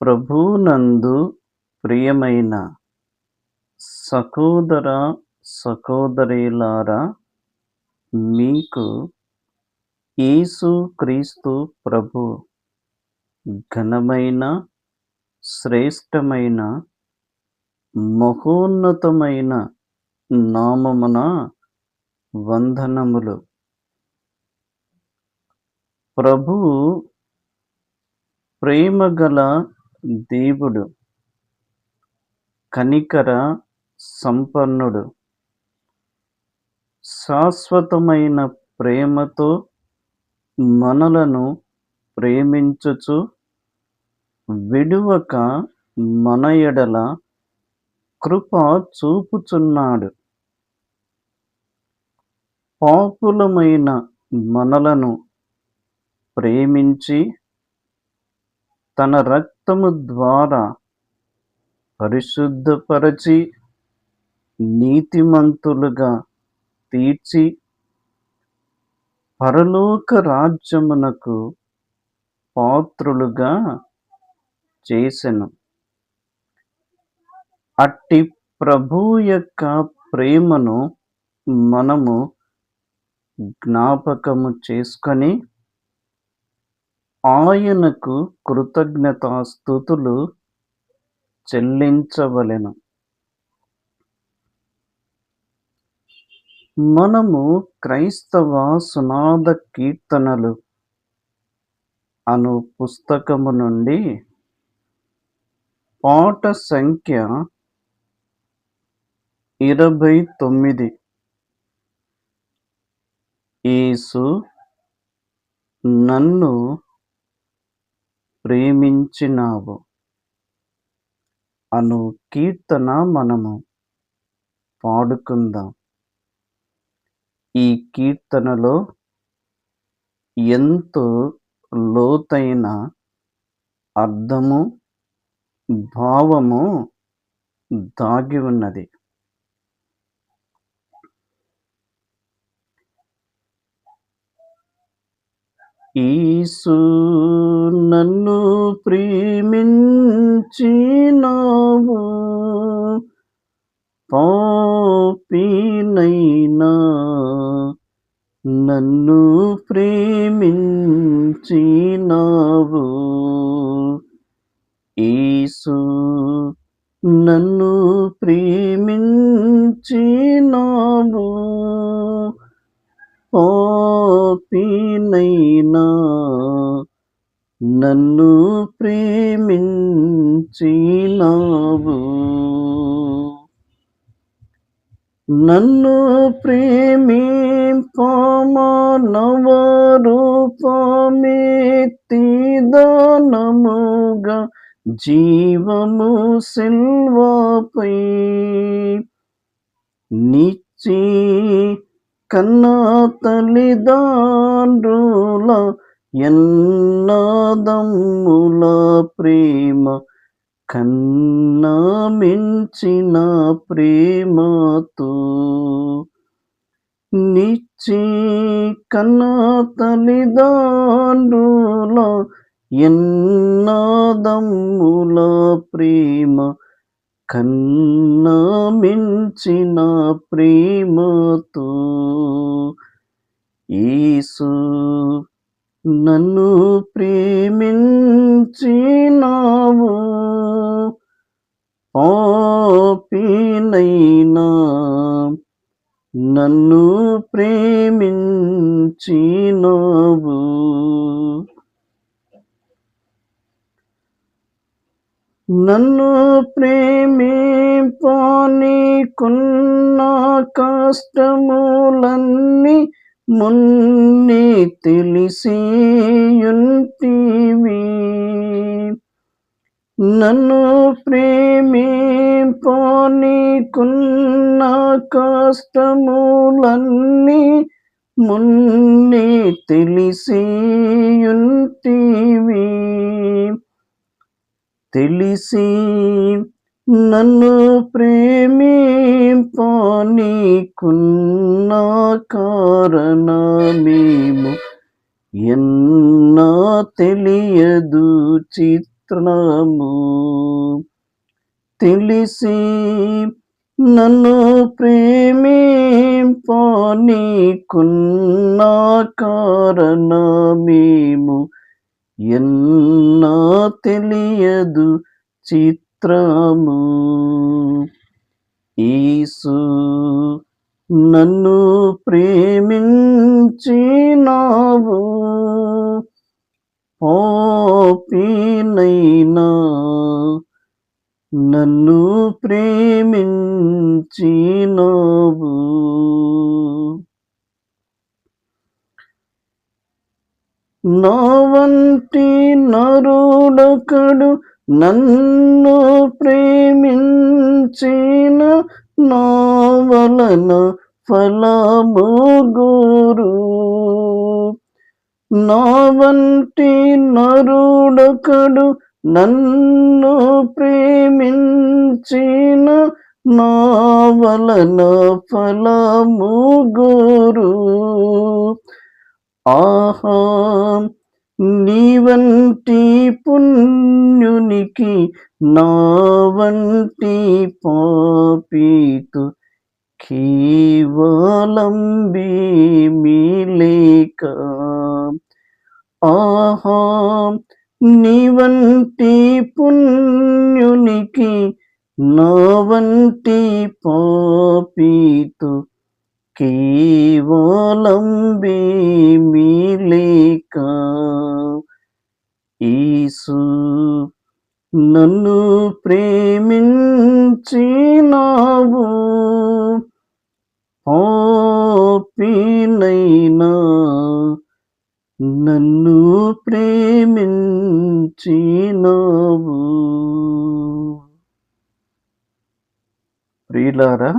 ప్రభునందు ప్రియమైన సహోదర సహోదరీలారా మీకు యేసు క్రీస్తు ప్రభు ఘనమైన శ్రేష్టమైన మహోన్నతమైన నామమున వందనములు. ప్రభువు ప్రేమగల దేవుడు కనికర సంపన్నుడు. శాశ్వతమైన ప్రేమతో మనలను ప్రేమించుచు విడువక మన ఎడల కృప చూపుచున్నాడు. పాపులమైన మనలను ప్రేమించి తన రక్తము ద్వారా పరిశుద్ధపరచి నీతిమంతులుగా తీర్చి పరలోక రాజ్యమునకు పాత్రులుగా చేసెను. అట్టి ప్రభు యొక్క ప్రేమను మనము జ్ఞాపకము చేసుకొని ఆయనకు కృతజ్ఞతాస్థుతులు చెల్లించవలెను. మనము క్రైస్తవ సునాద కీర్తనలు అను పుస్తకము నుండి పాట సంఖ్య ఇరవై తొమ్మిది. ఈసు నన్ను ప్రేమించినావు. అను కీర్తన మనము పాడుకుందాం. ఈ కీర్తనలో ఎంతో లోతైన అర్థము భావము దాగి ఉన్నది. ఈసు నన్ను ప్రేమించినావు. పాపినైనా నన్ను ప్రేమించినావు. ఈసు నన్ను ప్రేమించినావు. పాపినైనా నన్ను ప్రేమించినావు. నన్ను ప్రేమింపమనవరూపమెత్తిదానముగా జీవము సిల్వాపై నిచ్చి కన్నా తల్లిదండ్రుల ఎన్నదమ్ముల ప్రేమ కన్నా మించిన ప్రేమతో. నిచ్చి కన్నా తల్లిదండ్రుల ఎన్నదమ్ముల ప్రేమ కన్నా మించిన ప్రేమ. యేసు నన్ను ప్రేమించినావు. పాపినైనా నన్ను ప్రేమించినావు. నన్ను ప్రేమింపనీకున్న కష్టములన్నీ మున్ని తెలిసియుంటివి నన్ను ప్రేమింపనీకున్న కష్టములన్నీ మున్ని తెలిసియుంటివి తెలిసి నన్ను ప్రేమింపనీకున్న కారణమేమో ఎన్నా తెలియదు చిత్రము. తెలిసి నన్ను ప్రేమింపనీకున్న కారణమేమో ఎన్నా తెలియదు చిత్ర మాత్రము. ఈసు నన్ను ప్రేమించినావు. పాపినైనా నన్ను ప్రేమించినావు. నా వంటి నరుడకడు నన్ను ప్రేమించిన నా వలన ఫలము గురు. నా వంటి నరుడొకడు నన్ను ప్రేమించిన నా వలన ఫలము గురు. ఆహా నీవంటి పుణ్యునికి నా వంటి పాపితు. కేవలం లేక ఆహా నీవంటి పుణ్యునికి నా వంటి పాపితు. కేవలం లేక యేసు నన్ను ప్రేమించినావు. పాపినైనా నన్ను ప్రేమించినావు. ప్రియులారా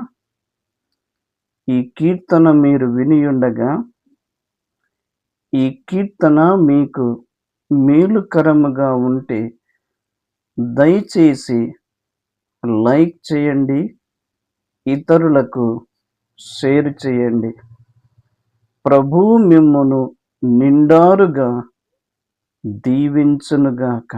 ఈ కీర్తన మీరు వినియుండగా ఈ కీర్తన మీకు మేలుకరముగా ఉంటే దయచేసి లైక్ చేయండి ఇతరులకు షేర్ చేయండి. ప్రభు మిమ్మును నిండారుగా దీవించునుగాక.